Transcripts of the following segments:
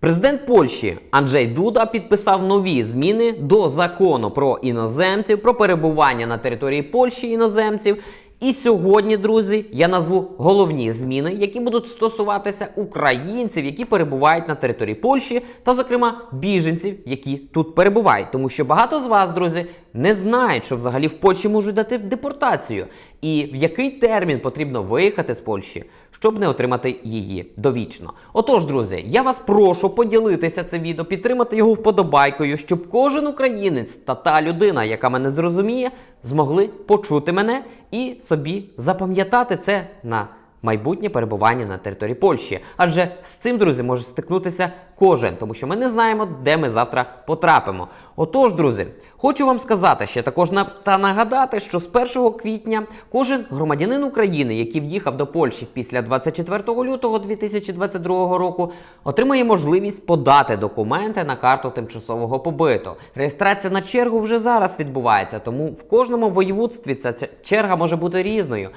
Президент Польщі Анджей Дуда підписав нові зміни до закону про іноземців, про перебування на території Польщі іноземців. І сьогодні, друзі, я назву головні зміни, які будуть стосуватися українців, які перебувають на території Польщі, та, зокрема, біженців, які тут перебувають. Тому що багато з вас, друзі, не знають, що взагалі в Польщі можуть дати депортацію, і в який термін потрібно виїхати з Польщі, щоб не отримати її довічно. Отож, друзі, я вас прошу поділитися це відео, підтримати його вподобайкою, щоб кожен українець та та людина, яка мене зрозуміє, змогли почути мене і собі запам'ятати це на майбутнє перебування на території Польщі. Адже з цим, друзі, може стикнутися кожен, тому що ми не знаємо, де ми завтра потрапимо. Отож, друзі, хочу вам сказати ще також на та нагадати, що з 1 квітня кожен громадянин України, який в'їхав до Польщі після 24 лютого 2022 року, отримає можливість подати документи на карту тимчасового побиту. Реєстрація на чергу вже зараз відбувається, тому в кожному воєводстві ця черга може бути різною.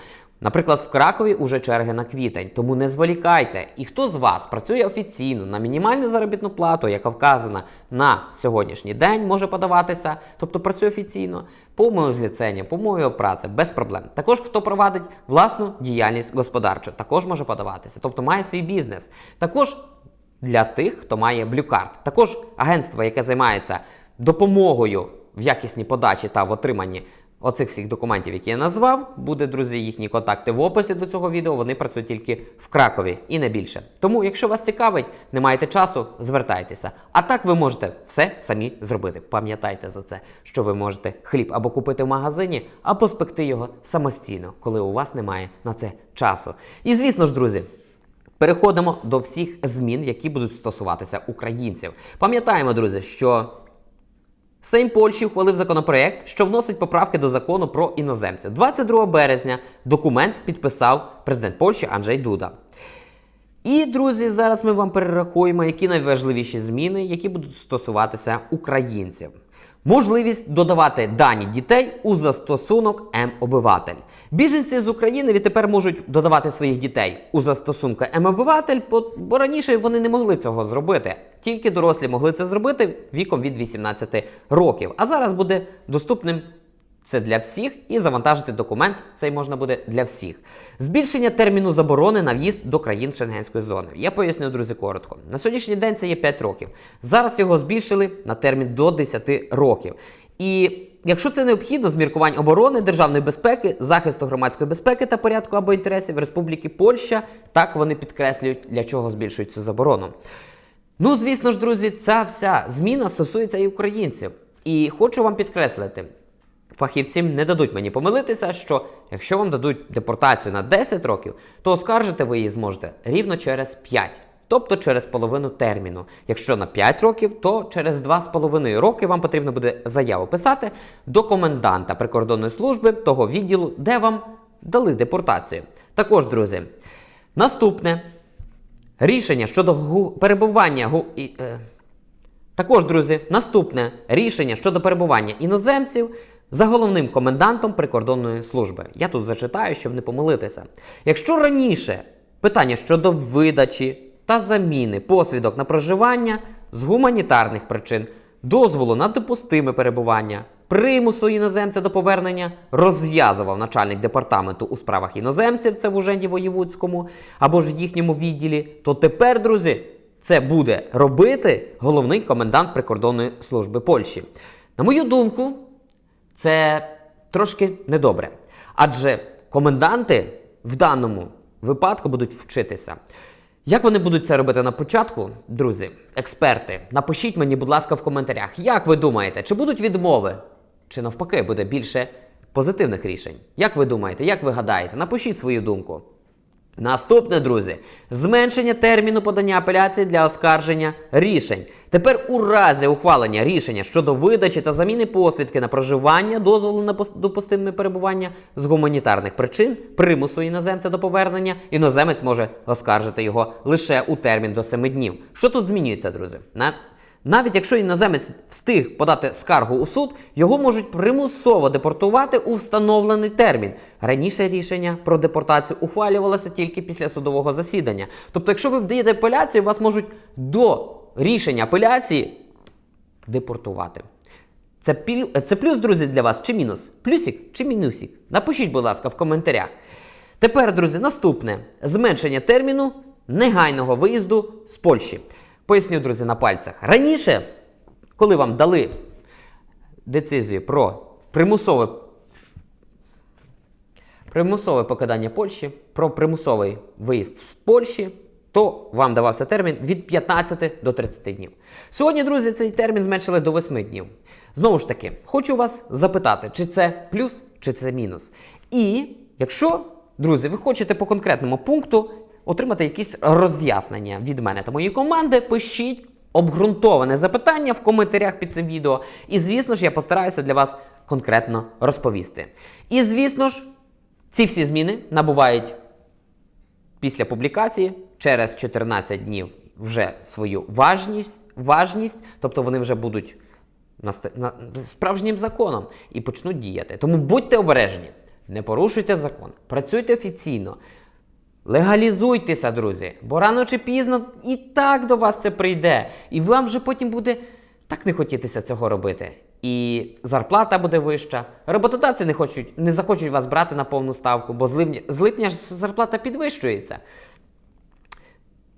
Наприклад, в Кракові уже черги на квітень, тому не зволікайте. І хто з вас працює офіційно на мінімальну заробітну плату, яка вказана на сьогоднішній день, може подаватися, тобто працює офіційно, по умові зліцення, по умові праці, без проблем. Також хто провадить власну діяльність господарчу, також може подаватися, тобто має свій бізнес. Також для тих, хто має блюкарт. Також агентство, яке займається допомогою в якісній подачі та в отриманні оцих всіх документів, які я назвав, буде, друзі, їхні контакти в описі до цього відео. Вони працюють тільки в Кракові і не більше. Тому, якщо вас цікавить, не маєте часу, звертайтеся. А так ви можете все самі зробити. Пам'ятайте за це, що ви можете хліб або купити в магазині, або спекти його самостійно, коли у вас немає на це часу. І звісно ж, друзі. Переходимо до всіх змін, які будуть стосуватися українців. Пам'ятаємо, друзі, що Сейм Польщі ухвалив законопроект, що вносить поправки до закону про іноземця. 22 березня документ підписав президент Польщі Анджей Дуда. І, друзі, зараз ми вам перерахуємо, які найважливіші зміни, які будуть стосуватися українців. Можливість додавати дані дітей у застосунок М-обиватель. Біженці з України відтепер можуть додавати своїх дітей у застосунку М-обиватель, бо- раніше вони не могли цього зробити. Тільки дорослі могли це зробити віком від 18 років. А зараз буде доступним це для всіх, і завантажити документ цей можна буде для всіх. Збільшення терміну заборони на в'їзд до країн Шенгенської зони. Я поясню, друзі, коротко. На сьогоднішній день це є 5 років. Зараз його збільшили на термін до 10 років. І якщо це необхідно з міркувань оборони, державної безпеки, захисту громадської безпеки та порядку або інтересів Республіки Польща, так вони підкреслюють, для чого збільшують цю заборону. Ну, звісно ж, друзі, ця вся зміна стосується і українців. І хочу вам підкреслити, фахівці не дадуть мені помилитися, що якщо вам дадуть депортацію на 10 років, то оскаржити ви її зможете рівно через 5. Тобто через половину терміну. Якщо на 5 років, то через 2,5 роки вам потрібно буде заяву писати до коменданта прикордонної служби того відділу, де вам дали депортацію. Також, друзі, наступне рішення щодо гу- перебування гу- і, е, також, друзі, наступне рішення щодо перебування іноземців за головним комендантом прикордонної служби. Я тут зачитаю, щоб не помилитися. Якщо раніше питання щодо видачі та заміни посвідок на проживання з гуманітарних причин, дозволу на допустиме перебування, примусу іноземця до повернення розв'язував начальник департаменту у справах іноземців, це в Уженді Воєвудському, або ж їхньому відділі, то тепер, друзі, це буде робити головний комендант прикордонної служби Польщі. На мою думку, це трошки недобре. Адже коменданти в даному випадку будуть вчитися. Як вони будуть це робити на початку, друзі, експерти, напишіть мені, будь ласка, в коментарях, як ви думаєте, чи будуть відмови, чи навпаки буде більше позитивних рішень? Як ви думаєте, як ви гадаєте? Напишіть свою думку. Наступне, друзі, зменшення терміну подання апеляції для оскарження рішень. Тепер у разі ухвалення рішення щодо видачі та заміни посвідки на проживання, дозволу на допустиме перебування з гуманітарних причин, примусу іноземця до повернення, іноземець може оскаржити його лише у термін до 7 днів. Що тут змінюється, друзі? На навіть якщо іноземець встиг подати скаргу у суд, його можуть примусово депортувати у встановлений термін. Раніше рішення про депортацію ухвалювалося тільки після судового засідання. Тобто, якщо ви вдаєте апеляцію, вас можуть до рішення апеляції депортувати. Це, піль- це плюс, друзі, для вас чи мінус? Плюсик чи мінусик? Напишіть, будь ласка, в коментарях. Тепер, друзі, наступне зменшення терміну негайного виїзду з Польщі. Поясню, друзі, на пальцях. Раніше, коли вам дали децизію про примусове примусове покидання Польщі, про примусовий виїзд з Польщі, то вам давався термін від 15 до 30 днів. Сьогодні, друзі, цей термін зменшили до 8 днів. Знову ж таки, хочу вас запитати, чи це плюс, чи це мінус. І якщо, друзі, ви хочете по конкретному пункту отримати якісь роз'яснення від мене та моєї команди, пишіть обґрунтоване запитання в коментарях під цим відео. І, звісно ж, я постараюся для вас конкретно розповісти. І, звісно ж, ці всі зміни набувають після публікації через 14 днів вже свою важність, важність тобто вони вже будуть справжнім законом і почнуть діяти. Тому будьте обережні, не порушуйте закон, працюйте офіційно. Легалізуйтеся, друзі, бо рано чи пізно і так до вас це прийде, і вам вже потім буде так не хотітися цього робити. І зарплата буде вища. Роботодавці не хочуть, не захочуть вас брати на повну ставку, бо з липня, з липня ж зарплата підвищується.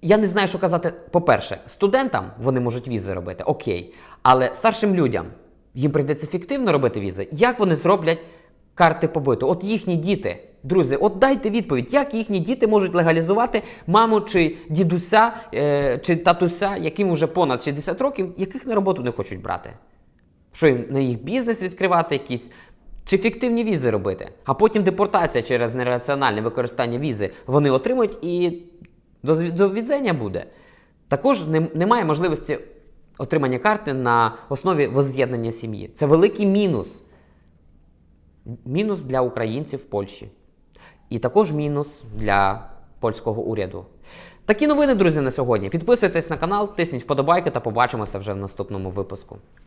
Я не знаю, що казати. По-перше, студентам вони можуть візи робити, окей. Але старшим людям їм прийдеться фіктивно робити візи. Як вони зроблять карти побиту? От їхні діти, друзі, от дайте відповідь, як їхні діти можуть легалізувати маму чи дідуся е, чи татуся, яким вже понад 60 років, яких на роботу не хочуть брати. Що їм на їх бізнес відкривати якісь? Чи фіктивні візи робити? А потім депортація через нераціональне використання візи вони отримують і до, відзення буде. Також немає можливості отримання карти на основі воз'єднання сім'ї. Це великий мінус. Мінус для українців в Польщі. І також мінус для польського уряду. Такі новини, друзі, на сьогодні. Підписуйтесь на канал, тисніть вподобайки та побачимося вже в наступному випуску.